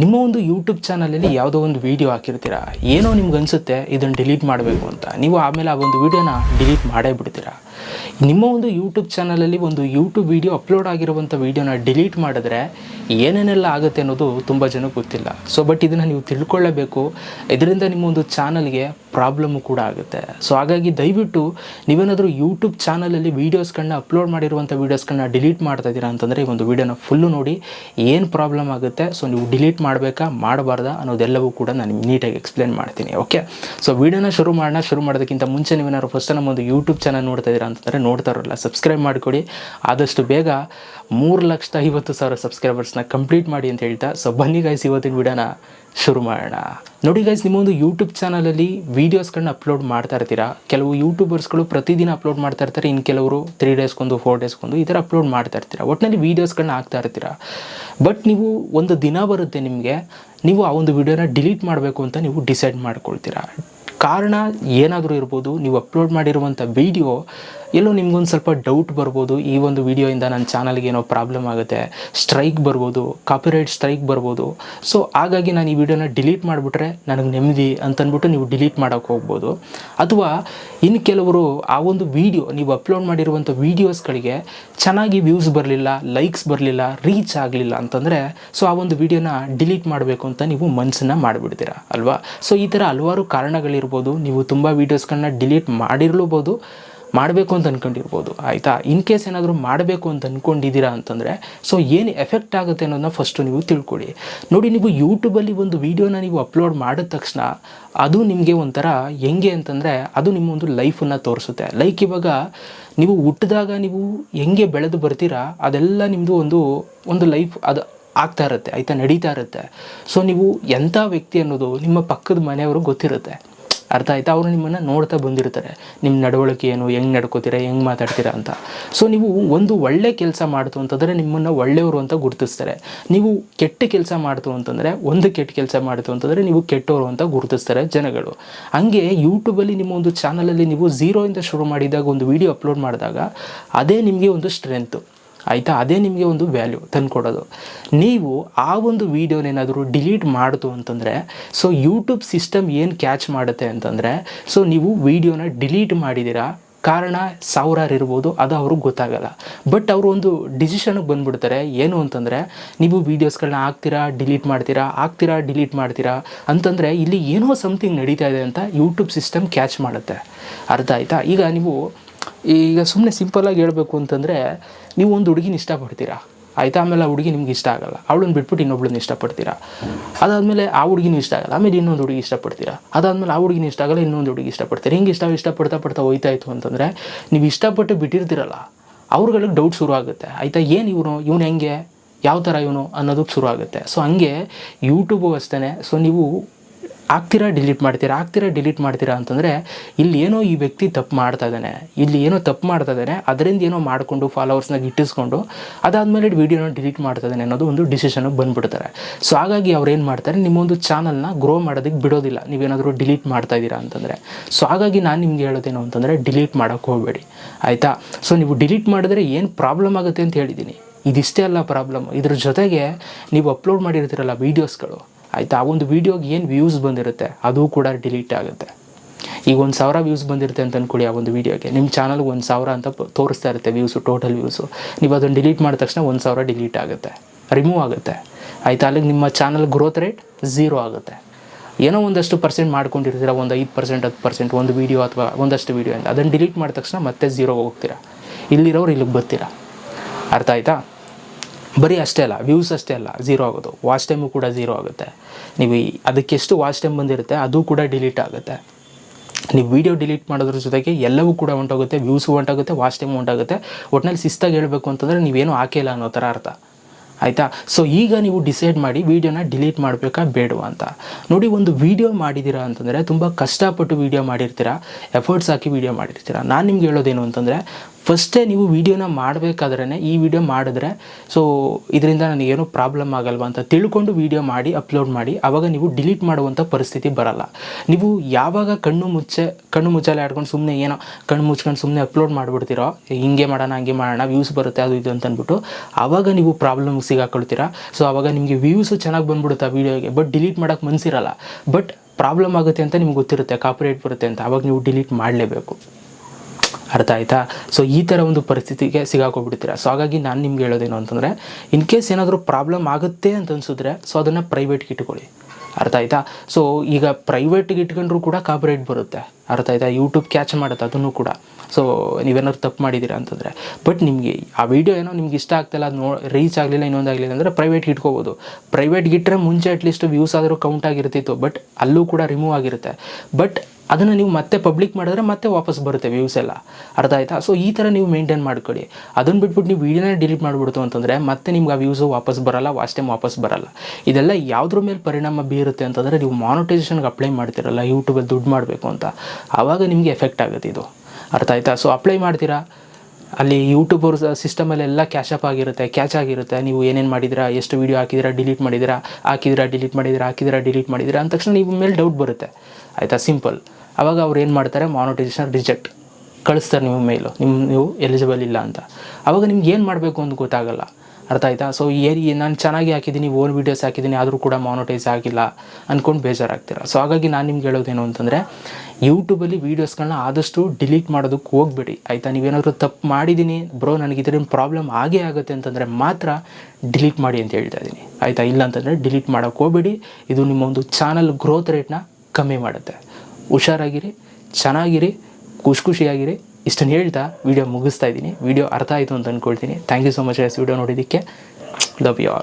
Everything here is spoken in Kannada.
ನಿಮ್ಮ ಒಂದು ಯೂಟ್ಯೂಬ್ ಚಾನಲಲ್ಲಿ ಯಾವುದೋ ಒಂದು ವೀಡಿಯೋ ಹಾಕಿರ್ತೀರಾ? ಏನೋ ನಿಮ್ಗೆ ಅನಿಸುತ್ತೆ ಇದನ್ನು ಡಿಲೀಟ್ ಮಾಡಬೇಕು ಅಂತ. ನೀವು ಆಮೇಲೆ ಆ ಒಂದು ವೀಡಿಯೋನ ಡಿಲೀಟ್ ಮಾಡೇ ಬಿಡ್ತೀರಾ? ನಿಮ್ಮ ಒಂದು ಯೂಟ್ಯೂಬ್ ಚಾನಲಲ್ಲಿ ಒಂದು ಯೂಟ್ಯೂಬ್ ವೀಡಿಯೋ ಅಪ್ಲೋಡ್ ಆಗಿರುವಂಥ ವೀಡಿಯೋನ ಡಿಲೀಟ್ ಮಾಡಿದ್ರೆ ಏನೇನೆಲ್ಲ ಆಗುತ್ತೆ ಅನ್ನೋದು ತುಂಬ ಜನಕ್ಕೆ ಗೊತ್ತಿಲ್ಲ. ಸೊ ಬಟ್ ಇದನ್ನು ನೀವು ತಿಳ್ಕೊಳ್ಳಬೇಕು. ಇದರಿಂದ ನಿಮ್ಮ ಒಂದು ಚಾನಲ್ಗೆ ಪ್ರಾಬ್ಲಮ್ಮು ಕೂಡ ಆಗುತ್ತೆ. ಸೊ ಹಾಗಾಗಿ ದಯವಿಟ್ಟು ನೀವೇನಾದರೂ ಯೂಟ್ಯೂಬ್ ಚಾನಲಲ್ಲಿ ವೀಡಿಯೋಸ್ಗಳನ್ನ ಅಪ್ಲೋಡ್ ಮಾಡಿರುವಂಥ ವೀಡಿಯೋಸ್ಗಳನ್ನ ಡಿಲೀಟ್ ಮಾಡ್ತಾ ಇದ್ದೀರಾ ಅಂತಂದರೆ ಈ ಒಂದು ವೀಡಿಯೋನ ಫುಲ್ಲು ನೋಡಿ ಏನು ಪ್ರಾಬ್ಲಮ್ ಆಗುತ್ತೆ. ಸೊ ನೀವು ಡಿಲೀಟ್ ಮಾಡಬೇಕಾ ಮಾಡಬಾರ್ದಾ ಅನ್ನೋದೆಲ್ಲವೂ ಕೂಡ ನಾನು ನೀಟಾಗಿ ಎಕ್ಸ್ಪ್ಲೇನ್ ಮಾಡ್ತೀನಿ ಓಕೆ ಸೊ ವೀಡಿಯೋನ ಶುರು ಮಾಡೋಣ. ಶುರು ಮಾಡೋದಕ್ಕಿಂತ ಮುಂಚೆ ನೀವೇನಾದ್ರು ಫಸ್ಟ್ ನಮ್ಮ ಒಂದು ಯೂಟ್ಯೂಬ್ ಚಾನಲ್ ನೋಡ್ತಾ ಇದ್ದೀರಾ ಅಂತಂದರೆ ನೋಡ್ತಾ ಇರೋಲ್ಲ. ಸಬ್ಸ್ಕ್ರೈಬ್ ಮಾಡಿಕೊಡಿ. ಆದಷ್ಟು ಬೇಗ ಮೂರು ಲಕ್ಷದ ಐವತ್ತು ಸಾವಿರ ಸಬ್ಸ್ಕ್ರೈಬರ್ಸ್ನ ಕಂಪ್ಲೀಟ್ ಮಾಡಿ ಅಂತ ಹೇಳ್ತಾ. ಸೊ ಬನ್ನಿ ಗೈಸ್ ಇವತ್ತಿನ ವಿಡಿಯೋನ ಶುರು ಮಾಡೋಣ. ನೋಡಿ ಗೈಸ್ ನಿಮ್ಮೊಂದು ಯೂಟ್ಯೂಬ್ ಚಾನಲಲ್ಲಿ ವೀಡಿಯೋಸ್ಗಳನ್ನ ಅಪ್ಲೋಡ್ ಮಾಡ್ತಾ ಇರ್ತೀರಾ? ಕೆಲವು ಯೂಟ್ಯೂಬರ್ಸ್ಗಳು ಪ್ರತಿದಿನ ಅಪ್ಲೋಡ್ ಮಾಡ್ತಾ ಇರ್ತಾರೆ ಇನ್ನು ಕೆಲವರು ತ್ರೀ ಡೇಸ್ಗೊಂದು ಫೋರ್ ಡೇಸ್ಗೊಂದು ಈ ಥರ ಅಪ್ಲೋಡ್ ಮಾಡ್ತಾ ಇರ್ತೀರಾ? ಒಟ್ಟಿನಲ್ಲಿ ವೀಡಿಯೋಸ್ಗಳನ್ನ ಹಾಕ್ತಾ ಇರ್ತೀರಾ? ಬಟ್ ನೀವು ಒಂದು ದಿನ ಬರುತ್ತೆ ನಿಮಗೆ, ನೀವು ಆ ಒಂದು ವಿಡಿಯೋನ ಡಿಲೀಟ್ ಮಾಡಬೇಕು ಅಂತ ನೀವು ಡಿಸೈಡ್ ಮಾಡ್ಕೊಳ್ತೀರಾ. ಕಾರಣ ಏನಾದರೂ ಇರ್ಬೋದು, ನೀವು ಅಪ್ಲೋಡ್ ಮಾಡಿರುವಂಥ ವೀಡಿಯೋ ಎಲ್ಲೋ ನಿಮ್ಗೊಂದು ಸ್ವಲ್ಪ ಡೌಟ್ ಬರ್ಬೋದು, ಈ ಒಂದು ವಿಡಿಯೋಯಿಂದ ನನ್ನ ಚಾನಲ್ಗೆ ಏನೋ ಪ್ರಾಬ್ಲಮ್ ಆಗುತ್ತೆ ಸ್ಟ್ರೈಕ್ ಬರ್ಬೋದು ಕಾಪಿರೈಟ್ ಸ್ಟ್ರೈಕ್ ಬರ್ಬೋದು. ಸೊ ಹಾಗಾಗಿ ನಾನು ಈ ವಿಡಿಯೋನ ಡಿಲೀಟ್ ಮಾಡಿಬಿಟ್ರೆ ನನಗೆ ನೆಮ್ಮದಿ ಅಂತಂದ್ಬಿಟ್ಟು ನೀವು ಡಿಲೀಟ್ ಮಾಡೋಕ್ಕೆ ಹೋಗ್ಬೋದು. ಅಥವಾ ಇನ್ನು ಕೆಲವರು ಆ ಒಂದು ವಿಡಿಯೋ ನೀವು ಅಪ್ಲೋಡ್ ಮಾಡಿರುವಂಥ ವೀಡಿಯೋಸ್ಗಳಿಗೆ ಚೆನ್ನಾಗಿ ವ್ಯೂಸ್ ಬರಲಿಲ್ಲ ಲೈಕ್ಸ್ ಬರಲಿಲ್ಲ ರೀಚ್ ಆಗಲಿಲ್ಲ ಅಂತಂದರೆ, ಸೊ ಆ ಒಂದು ವಿಡಿಯೋನ ಡಿಲೀಟ್ ಮಾಡಬೇಕು ಅಂತ ನೀವು ಮನಸ್ಸನ್ನು ಮಾಡಿಬಿಡ್ತೀರಾ, ಅಲ್ವಾ? ಸೊ ಈ ಥರ ಹಲವಾರು ಕಾರಣಗಳಿರ್ಬೋದು. ನೀವು ತುಂಬ ವೀಡಿಯೋಸ್ಗಳನ್ನ ಡಿಲೀಟ್ ಮಾಡಿರ್ಲೂಬೋದು, ಮಾಡಬೇಕು ಅಂತ ಅಂದ್ಕೊಂಡಿರ್ಬೋದು ಆಯಿತಾ? ಇನ್ ಕೇಸ್ ಏನಾದರೂ ಮಾಡಬೇಕು ಅಂತ ಅಂದ್ಕೊಂಡಿದ್ದೀರಾ ಅಂತಂದರೆ ಸೊ ಏನು ಎಫೆಕ್ಟ್ ಆಗುತ್ತೆ ಅನ್ನೋದನ್ನ ಫಸ್ಟು ನೀವು ತಿಳ್ಕೊಳ್ಳಿ. ನೋಡಿ, ನೀವು ಯೂಟ್ಯೂಬಲ್ಲಿ ಒಂದು ವೀಡಿಯೋನ ನೀವು ಅಪ್ಲೋಡ್ ಮಾಡಿದ ತಕ್ಷಣ, ಅದು ನಿಮಗೆ ಒಂಥರ ಹೆಂಗೆ ಅಂತಂದರೆ, ಅದು ನಿಮ್ಮ ಒಂದು ಲೈಫನ್ನು ತೋರಿಸುತ್ತೆ. ಲೈಕ್ ಇವಾಗ ನೀವು ಹುಟ್ಟಿದಾಗ ನೀವು ಹೆಂಗೆ ಬೆಳೆದು ಬರ್ತೀರಾ, ಅದೆಲ್ಲ ನಿಮ್ಮದು ಒಂದು ಒಂದು ಲೈಫ್ ಅದು ಆಗ್ತಾ ಇರುತ್ತೆ, ಆಯಿತಾ? ನಡೀತಾ ಇರುತ್ತೆ. ಸೊ ನೀವು ಎಂಥ ವ್ಯಕ್ತಿ ಅನ್ನೋದು ನಿಮ್ಮ ಪಕ್ಕದ ಮನೆಯವರು ಗೊತ್ತಿರುತ್ತೆ. ಅರ್ಥ ಆಯ್ತಾ? ಅವರು ನಿಮ್ಮನ್ನು ನೋಡ್ತಾ ಬಂದಿರ್ತಾರೆ. ನಿಮ್ಮ ನಡವಳಿಕೆ ಏನು? ಹೆಂಗೆ ನಡ್ಕೋತೀರಾ? ಹೆಂಗೆ ಮಾತಾಡ್ತೀರಾ ಅಂತ. ಸೊ ನೀವು ಒಂದು ಒಳ್ಳೆ ಕೆಲಸ ಮಾಡ್ತು ಅಂತಂದರೆ ನಿಮ್ಮನ್ನು ಒಳ್ಳೆಯವರು ಅಂತ ಗುರುತಿಸ್ತಾರೆ. ನೀವು ಕೆಟ್ಟ ಕೆಲಸ ಮಾಡ್ತು ಅಂತಂದರೆ ಒಂದು ಕೆಟ್ಟ ಕೆಲಸ ಮಾಡ್ತು ಅಂತಂದರೆ ನೀವು ಕೆಟ್ಟವರು ಅಂತ ಗುರುತಿಸ್ತಾರೆ ಜನಗಳು. ಹಂಗೆ ಯೂಟ್ಯೂಬಲ್ಲಿ ನಿಮ್ಮ ಒಂದು ಚಾನಲಲ್ಲಿ ನೀವು ಝೀರೋಯಿಂದ ಶುರು ಮಾಡಿದಾಗ, ಒಂದು ವಿಡಿಯೋ ಅಪ್ಲೋಡ್ ಮಾಡಿದಾಗ, ಅದೇ ನಿಮಗೆ ಒಂದು ಸ್ಟ್ರೆಂತು ಆಯಿತಾ? ಅದೇ ನಿಮಗೆ ಒಂದು ವ್ಯಾಲ್ಯೂ ತಂದುಕೊಡೋದು. ನೀವು ಆ ಒಂದು ವೀಡಿಯೋನೇನಾದರೂ ಡಿಲೀಟ್ ಮಾಡಿತು ಅಂತಂದರೆ ಸೊ ಯೂಟ್ಯೂಬ್ ಸಿಸ್ಟಮ್ ಏನು ಕ್ಯಾಚ್ ಮಾಡುತ್ತೆ ಅಂತಂದರೆ ಸೊ ನೀವು ವೀಡಿಯೋನ ಡಿಲೀಟ್ ಮಾಡಿದ್ದೀರಾ ಕಾರಣ ಸಾವಿರಾರು ಇರ್ಬೋದು, ಅದು ಅವ್ರಿಗೆ ಗೊತ್ತಾಗಲ್ಲ. ಬಟ್ ಅವರು ಒಂದು ಡಿಸಿಷನ್ಗೆ ಬಂದುಬಿಡ್ತಾರೆ, ಏನು ಅಂತಂದರೆ, ನೀವು ವೀಡಿಯೋಸ್ಗಳನ್ನ ಹಾಕ್ತೀರಾ ಡಿಲೀಟ್ ಮಾಡ್ತೀರಾ, ಹಾಕ್ತೀರಾ ಡಿಲೀಟ್ ಮಾಡ್ತೀರಾ, ಅಂತಂದರೆ ಇಲ್ಲಿ ಏನೋ ಸಮಥಿಂಗ್ ನಡೀತಾ ಇದೆ ಅಂತ ಯೂಟ್ಯೂಬ್ ಸಿಸ್ಟಮ್ ಕ್ಯಾಚ್ ಮಾಡುತ್ತೆ. ಅರ್ಥ ಆಯಿತಾ? ಈಗ ನೀವು, ಈಗ ಸುಮ್ಮನೆ ಸಿಂಪಲ್ಲಾಗಿ ಹೇಳಬೇಕು ಅಂತಂದರೆ ನೀವು ಒಂದು ಹುಡುಗಿನ ಇಷ್ಟಪಡ್ತೀರಾ? ಆಯಿತಾ? ಆಮೇಲೆ ಆ ಹುಡುಗಿ ನಿಮ್ಗೆ ಇಷ್ಟ ಆಗಲ್ಲ. ಅವಳನ್ನ ಬಿಟ್ಬಿಟ್ಟು ಇನ್ನೊಬ್ಳನ್ನ ಇಷ್ಟಪಡ್ತೀರಾ? ಅದಾದಮೇಲೆ ಆ ಹುಡುಗಿನ ಇಷ್ಟ ಆಗಲ್ಲ. ಆಮೇಲೆ ಇನ್ನೊಂದು ಹುಡುಗಿ ಇಷ್ಟಪಡ್ತೀರಾ? ಅದಾದಮೇಲೆ ಆ ಹುಡುಗಿನ ಇಷ್ಟ ಆಗಲ್ಲ, ಇನ್ನೊಂದು ಹುಡುಗಿ ಇಷ್ಟಪಡ್ತೀರಾ? ಹಿಂಗೆ ಇಷ್ಟ, ಇಷ್ಟಪಡ್ತಾ, ಪಡ್ತಾ ಹೋಯ್ತಾ ಇತ್ತು ಅಂತಂದರೆ, ನೀವು ಇಷ್ಟಪಟ್ಟು ಬಿಟ್ಟಿರ್ತೀರಲ್ಲ, ಅವ್ರುಗಳಿಗೆ ಡೌಟ್ ಶುರು ಆಗುತ್ತೆ. ಆಯಿತಾ? ಏನು ಇವನು? ಇವನು ಹೆಂಗೆ? ಯಾವ ಥರ ಇವನು ಅನ್ನೋದಕ್ಕೆ ಶುರು ಆಗುತ್ತೆ. ಸೊ ಹಂಗೆ ಯೂಟ್ಯೂಬು ಅಷ್ಟೇ ಸೊ ನೀವು ಆಗ್ತೀರಾ ಡಿಲೀಟ್ ಮಾಡ್ತೀರಾ, ಆಗ್ತೀರಾ ಡಿಲೀಟ್ ಮಾಡ್ತೀರಾ ಅಂತಂದರೆ, ಇಲ್ಲಿ ಏನೋ ಈ ವ್ಯಕ್ತಿ ತಪ್ಪು ಮಾಡ್ತಾ ಇದ್ದಾನೆ. ಇಲ್ಲಿ ಏನೋ ತಪ್ಪು ಮಾಡ್ತಾ ಇದ್ದಾನೆ. ಅದರಿಂದ ಏನೋ ಮಾಡಿಕೊಂಡು ಫಾಲೋವರ್ಸ್ನಾಗ ಇಟ್ಟಿಸ್ಕೊಂಡು, ಅದಾದಮೇಲೆ ವೀಡಿಯೋನ ಡಿಲೀಟ್ ಮಾಡ್ತಾ ಅನ್ನೋದು ಒಂದು ಡಿಸಿಷನ್ಗೆ ಬಂದುಬಿಡ್ತಾರೆ. ಸೊ ಹಾಗಾಗಿ ಅವ್ರು ಏನು ಮಾಡ್ತಾರೆ, ನಿಮ್ಮೊಂದು ಚಾನಲ್ನ ಗ್ರೋ ಮಾಡೋದಕ್ಕೆ ಬಿಡೋದಿಲ್ಲ. ನೀವೇನಾದರೂ ಡಿಲೀಟ್ ಮಾಡ್ತಾ ಇದ್ದೀರಾ ಅಂತಂದರೆ. ಸೊ ಹಾಗಾಗಿ ನಾನು ನಿಮ್ಗೆ ಹೇಳೋದೇನು ಅಂತಂದರೆ ಡಿಲೀಟ್ ಮಾಡೋಕ್ಕೆ ಹೋಗಬೇಡಿ. ಆಯಿತಾ? ಸೊ ನೀವು ಡಿಲೀಟ್ ಮಾಡಿದ್ರೆ ಏನು ಪ್ರಾಬ್ಲಮ್ ಆಗುತ್ತೆ ಅಂತ ಹೇಳಿದ್ದೀನಿ. ಇದಿಷ್ಟೇ ಅಲ್ಲ ಪ್ರಾಬ್ಲಮ್ ಇದ್ರ ಜೊತೆಗೆ, ನೀವು ಅಪ್ಲೋಡ್ ಮಾಡಿರ್ತೀರಲ್ಲ ವೀಡಿಯೋಸ್ಗಳು ಆಯಿತಾ? ಆ ಒಂದು ವೀಡಿಯೋಗೆ ಏನು ವ್ಯೂಸ್ ಬಂದಿರುತ್ತೆ? ಅದು ಕೂಡ ಡಿಲೀಟ್ ಆಗುತ್ತೆ. ಈಗ ಒಂದು ಸಾವಿರ ವ್ಯೂಸ್ ಬಂದಿರುತ್ತೆ ಅಂತ ಅಂದ್ಕೊಳ್ಳಿ ಆ ಒಂದು ವೀಡಿಯೋಗೆ ನಿಮ್ಮ ಚಾನಲ್ಗೆ ಒಂದು ಸಾವಿರ ಅಂತ ತೋರಿಸ್ತಾ ಇರುತ್ತೆ ವ್ಯೂಸು ಟೋಟಲ್ ವ್ಯೂಸು ನೀವು ಅದನ್ನು ಡಿಲೀಟ್ ಮಾಡಿದ ತಕ್ಷಣ ಒಂದು ಸಾವಿರ ಡಿಲೀಟ್ ಆಗುತ್ತೆ. ರಿಮೂವ್ ಆಗುತ್ತೆ. ಆಯಿತಾ? ಅಲ್ಲಿಗೆ ನಿಮ್ಮ ಚಾನಲ್ ಗ್ರೋತ್ ರೇಟ್ ಝೀರೋ ಆಗುತ್ತೆ. ಏನೋ ಒಂದಷ್ಟು ಪರ್ಸೆಂಟ್ ಮಾಡ್ಕೊಂಡಿರ್ತೀರ? ಒಂದು ಐದು ಪರ್ಸೆಂಟ್ ಹತ್ತು ಪರ್ಸೆಂಟ್ ಒಂದು ವೀಡಿಯೋ ಅಥವಾ ಒಂದಷ್ಟು ವೀಡಿಯೋ ಅಂತ ಅದನ್ನು ಡಿಲೀಟ್ ಮಾಡಿದ ತಕ್ಷಣ ಮತ್ತೆ ಝೀರೋಗೆ ಹೋಗ್ತೀರಾ. ಇಲ್ಲಿರೋರು ಇಲ್ಲಿಗೆ ಬರ್ತೀರಾ. ಅರ್ಥ ಆಯ್ತಾ? ಬರೀ ಅಷ್ಟೇ ಅಲ್ಲ ವ್ಯೂಸ್ ಅಷ್ಟೇ ಅಲ್ಲ ಝೀರೋ ಆಗೋದು. ವಾಚ್ ಟೈಮು ಕೂಡ ಝೀರೋ ಆಗುತ್ತೆ. ನೀವು ಈ- ಅದಕ್ಕೆಷ್ಟು ವಾಚ್ ಟೈಮ್ ಬಂದಿರುತ್ತೆ, ಅದು ಕೂಡ ಡಿಲೀಟ್ ಆಗುತ್ತೆ. ನೀವು ವೀಡಿಯೋ ಡಿಲೀಟ್ ಮಾಡೋದ್ರ ಜೊತೆಗೆ ಎಲ್ಲವೂ ಕೂಡ ಹೊಂಟೋಗುತ್ತೆ ವ್ಯೂಸ್ ಉಂಟಾಗುತ್ತೆ ವಾಚ್ ಟೈಮ್ ಉಂಟಾಗುತ್ತೆ ಒಟ್ನಲ್ಲಿ ಶಿಸ್ತಾಗಿ ಹೇಳಬೇಕು ಅಂತಂದರೆ ನೀವೇನು ಹಾಕಿಲ್ಲ ಅನ್ನೋ ಥರ ಅರ್ಥ. ಆಯಿತಾ? ಸೊ ಈಗ ನೀವು ಡಿಸೈಡ್ ಮಾಡಿ ವೀಡಿಯೋನ ಡಿಲೀಟ್ ಮಾಡಬೇಕಾ ಬೇಡವಾ ಅಂತ. ನೋಡಿ, ಒಂದು ವೀಡಿಯೋ ಮಾಡಿದ್ದೀರಾ ಅಂತಂದರೆ ತುಂಬ ಕಷ್ಟಪಟ್ಟು ವೀಡಿಯೋ ಮಾಡಿರ್ತೀರಾ ಎಫರ್ಟ್ಸ್ ಹಾಕಿ ವೀಡಿಯೋ ಮಾಡಿರ್ತೀರಾ. ನಾನು ನಿಮ್ಗೆ ಹೇಳೋದೇನು ಅಂತಂದರೆ ಫಸ್ಟೇ ನೀವು ವೀಡಿಯೋನ ಮಾಡಬೇಕಾದ್ರೆ ಈ ವಿಡಿಯೋ ಮಾಡಿದ್ರೆ ಸೊ ಇದರಿಂದ ನನಗೇನು ಪ್ರಾಬ್ಲಮ್ ಆಗಲ್ವಾ ಅಂತ ತಿಳ್ಕೊಂಡು ವೀಡಿಯೋ ಮಾಡಿ, ಅಪ್ಲೋಡ್ ಮಾಡಿ ಆವಾಗ ನೀವು ಡಿಲೀಟ್ ಮಾಡುವಂಥ ಪರಿಸ್ಥಿತಿ ಬರಲ್ಲ. ನೀವು ಯಾವಾಗ ಕಣ್ಣು ಮುಚ್ಚೆ, ಕಣ್ಣು ಮುಚ್ಚಾಲೆ ಆಡ್ಕೊಂಡು ಸುಮ್ಮನೆ ಏನೋ ಕಣ್ಣು ಮುಚ್ಕೊಂಡು ಸುಮ್ಮನೆ ಅಪ್ಲೋಡ್ ಮಾಡಿಬಿಡ್ತೀರೋ, ಹಿಂಗೆ ಮಾಡೋಣ, ಹಂಗೆ ಮಾಡೋಣ ವ್ಯೂಸ್ ಬರುತ್ತೆ, ಅದು ಇದು ಅಂತ ಆವಾಗ ನೀವು ಪ್ರಾಬ್ಲಮ್ ಸಿಗಾಕೊಳ್ತೀರಾ. ಸೊ ಆವಾಗ ನಿಮಗೆ ವ್ಯೂಸು ಚೆನ್ನಾಗಿ ಬಂದ್ಬಿಡುತ್ತೆ ಆ ವೀಡಿಯೋಗೆ ಬಟ್ ಡಿಲೀಟ್ ಮಾಡೋಕ್ಕೆ ಮನಸ್ಸಿರಲ್ಲ ಬಟ್ ಪ್ರಾಬ್ಲಮ್ ಆಗುತ್ತೆ ಅಂತ ನಿಮ್ಗೆ ಗೊತ್ತಿರುತ್ತೆ ಕಾಪರೇಟ್ ಬರುತ್ತೆ ಅಂತ ಆವಾಗ ನೀವು ಡಿಲೀಟ್ ಮಾಡಲೇಬೇಕು. ಅರ್ಥ ಆಯ್ತಾ? ಸೊ ಈ ಥರ ಒಂದು ಪರಿಸ್ಥಿತಿಗೆ ಸಿಗಾಕೋಗ್ಬಿಡ್ತೀರಾ ಸೊ ಹಾಗಾಗಿ ನಾನು ನಿಮ್ಗೆ ಹೇಳೋದೇನು ಅಂತಂದರೆ ಇನ್ ಕೇಸ್ ಏನಾದರೂ ಪ್ರಾಬ್ಲಮ್ ಆಗುತ್ತೆ ಅಂತ ಅನ್ಸಿದ್ರೆ ಸೊ ಅದನ್ನು ಪ್ರೈವೇಟ್ಗೆ ಇಟ್ಕೊಳ್ಳಿ. ಅರ್ಥ ಆಯ್ತಾ? ಸೊ ಈಗ ಪ್ರೈವೇಟ್ಗೆ ಇಟ್ಕೊಂಡ್ರೂ ಕೂಡ ಕಾಪರೇಟ್ ಬರುತ್ತೆ. ಅರ್ಥ ಆಯ್ತಾ? ಯೂಟ್ಯೂಬ್ ಕ್ಯಾಚ್ ಮಾಡುತ್ತೆ, ಅದನ್ನು ಕೂಡ. ಸೊ ನೀವೇನಾದ್ರು ತಪ್ಪು ಮಾಡಿದ್ದೀರಾ ಅಂತಂದರೆ. ಬಟ್ ನಿಮಗೆ ಆ ವಿಡಿಯೋ ಏನೋ ನಿಮ್ಗೆ ಇಷ್ಟ ಆಗ್ತಿಲ್ಲ, ಅದು ನೋ ರೀಚ್ ಆಗಲಿಲ್ಲ ಇನ್ನೊಂದು ಆಗಲಿಲ್ಲ ಅಂದರೆ ಪ್ರೈವೇಟ್ಗೆ ಇಟ್ಕೋಬೋದು ಪ್ರೈವೇಟ್ಗೆ ಇಟ್ಟರೆ ಮುಂಚೆ ಅಟ್ಲೀಸ್ಟ್ ವ್ಯೂಸ್ ಆದರೂ ಕೌಂಟ್ ಆಗಿರ್ತಿತ್ತು ಬಟ್ ಅಲ್ಲೂ ಕೂಡ ರಿಮೂವ್ ಆಗಿರುತ್ತೆ. ಬಟ್ ಅದನ್ನು ನೀವು ಮತ್ತೆ ಪಬ್ಲಿಕ್ ಮಾಡಿದ್ರೆ ಮತ್ತೆ ವಾಪಸ್ ಬರುತ್ತೆ ವ್ಯೂಸ್ ಎಲ್ಲ. ಅರ್ಥ ಆಯ್ತಾ? ಸೊ ಈ ಥರ ನೀವು ಮೇಂಟೈನ್ ಮಾಡ್ಕೊಳ್ಳಿ. ಅದನ್ನು ಬಿಟ್ಬಿಟ್ಟು ನೀವು ವೀಡಿಯೋನೇ ಡಿಲೀಟ್ ಮಾಡಿಬಿಡ್ತು ಅಂತಂದರೆ ಮತ್ತೆ ನಿಮ್ಗೆ ಆ ವ್ಯೂಸು ವಾಪಸ್ ಬರಲ್ಲ ವಾಚ್ ಟೈಮ್ ವಾಪಸ್ ಬರಲ್ಲ. ಇದೆಲ್ಲ ಯಾವುದ್ರ ಮೇಲೆ ಪರಿಣಾಮ ಬೀರುತ್ತೆ ಅಂತಂದರೆ ನೀವು ಮಾನಿಟೈಸೇಷನ್ಗೆ ಅಪ್ಲೈ ಮಾಡ್ತಿರಲ್ಲ ಯೂಟ್ಯೂಬಲ್ಲಿ ದುಡ್ಡು ಮಾಡಬೇಕು ಅಂತ. ಆವಾಗ ನಿಮಗೆ ಎಫೆಕ್ಟ್ ಆಗುತ್ತೆ ಇದು. ಅರ್ಥ ಆಯ್ತಾ? ಸೊ ಅಪ್ಲೈ ಮಾಡ್ತೀರಾ? ಅಲ್ಲಿ ಯೂಟ್ಯೂಬ್ ಅವ್ರ ಸಿಸ್ಟಮಲ್ಲೆಲ್ಲ ಕ್ಯಾಶ್ ಅಪ್ ಆಗಿರುತ್ತೆ ಕ್ಯಾಚ್ ಆಗಿರುತ್ತೆ. ನೀವು ಏನೇನು ಮಾಡಿದಿರಾ ಎಷ್ಟು ವೀಡಿಯೋ ಹಾಕಿದಿರಾ ಡಿಲೀಟ್ ಮಾಡಿದಿರಾ ಹಾಕಿದಿರಾ ಡಿಲೀಟ್ ಮಾಡಿದಿರಾ ಹಾಕಿದಿರಾ ಡಿಲೀಟ್ ಮಾಡಿದಿರಾ ಅಂದ ತಕ್ಷಣ ನಿಮ್ಮ ಮೇಲೆ ಡೌಟ್ ಬರುತ್ತೆ. ಆಯಿತಾ? ಸಿಂಪಲ್ ಅವಾಗ ಅವ್ರು ಏನು ಮಾಡ್ತಾರೆ? ಮಾನಿಟೈಸೇಷನ್ ರಿಜೆಕ್ಟ್ ಕಳಿಸ್ತಾರೆ ನಿಮ್ಮ ಮೇಲು ನಿಮ್ಮ ನೀವು ಎಲಿಜಿಬಲ್ ಇಲ್ಲ ಅಂತ. ಅವಾಗ ನಿಮ್ಗೆ ಏನು ಮಾಡಬೇಕು ಅಂತ ಗೊತ್ತಾಗಲ್ಲ. ಅರ್ಥ ಆಯ್ತಾ? ಸೊ ಏರಿ ನಾನು ಚೆನ್ನಾಗಿ ಹಾಕಿದ್ದೀನಿ ಓನ್ ವೀಡಿಯೋಸ್ ಹಾಕಿದ್ದೀನಿ, ಆದರೂ ಕೂಡ ಮಾನಿಟೈಸ್ ಆಗಿಲ್ಲ ಅಂದ್ಕೊಂಡು ಬೇಜಾರಾಗ್ತೀರ? ಸೊ ಹಾಗಾಗಿ ನಾನು ನಿಮ್ಗೆ ಹೇಳೋದೇನು ಅಂತಂದರೆ ಯೂಟ್ಯೂಬಲ್ಲಿ ವೀಡಿಯೋಸ್ಗಳನ್ನ ಆದಷ್ಟು ಡಿಲೀಟ್ ಮಾಡೋದಕ್ಕೆ ಹೋಗ್ಬೇಡಿ. ಆಯಿತಾ? ನೀವೇನಾದರೂ ತಪ್ಪು ಮಾಡಿದ್ದೀನಿ ಬ್ರೋ ನನಗೆ ಇದರಿಂದ ಪ್ರಾಬ್ಲಮ್ ಆಗೇ ಆಗುತ್ತೆ ಅಂತಂದರೆ ಮಾತ್ರ ಡಿಲೀಟ್ ಮಾಡಿ ಅಂತ ಹೇಳ್ತಾ ಇದ್ದೀನಿ ಆಯಿತಾ? ಇಲ್ಲ ಅಂತಂದರೆ ಡಿಲೀಟ್ ಮಾಡೋಕ್ಕೆ ಹೋಗ್ಬೇಡಿ. ಇದು ನಿಮ್ಮ ಒಂದು ಚಾನಲ್ ಗ್ರೋತ್ ರೇಟ್ನ ಕಮ್ಮಿ ಮಾಡುತ್ತೆ. ಹುಷಾರಾಗಿರಿ, ಚೆನ್ನಾಗಿರಿ, ಖುಷಿ ಖುಷಿಯಾಗಿರಿ. ಇಷ್ಟನ್ನು ಹೇಳ್ತಾ ವಿಡಿಯೋ ಮುಗಿಸ್ತಾ ಇದ್ದೀನಿ. ವಿಡಿಯೋ ಅರ್ಥ ಆಯಿತು ಅಂತ ಅಂದ್ಕೊಳ್ತೀನಿ thank you so much yes video ನೋಡಿದ್ದಕ್ಕೆ ಲವ್ ಯು ಆಲ್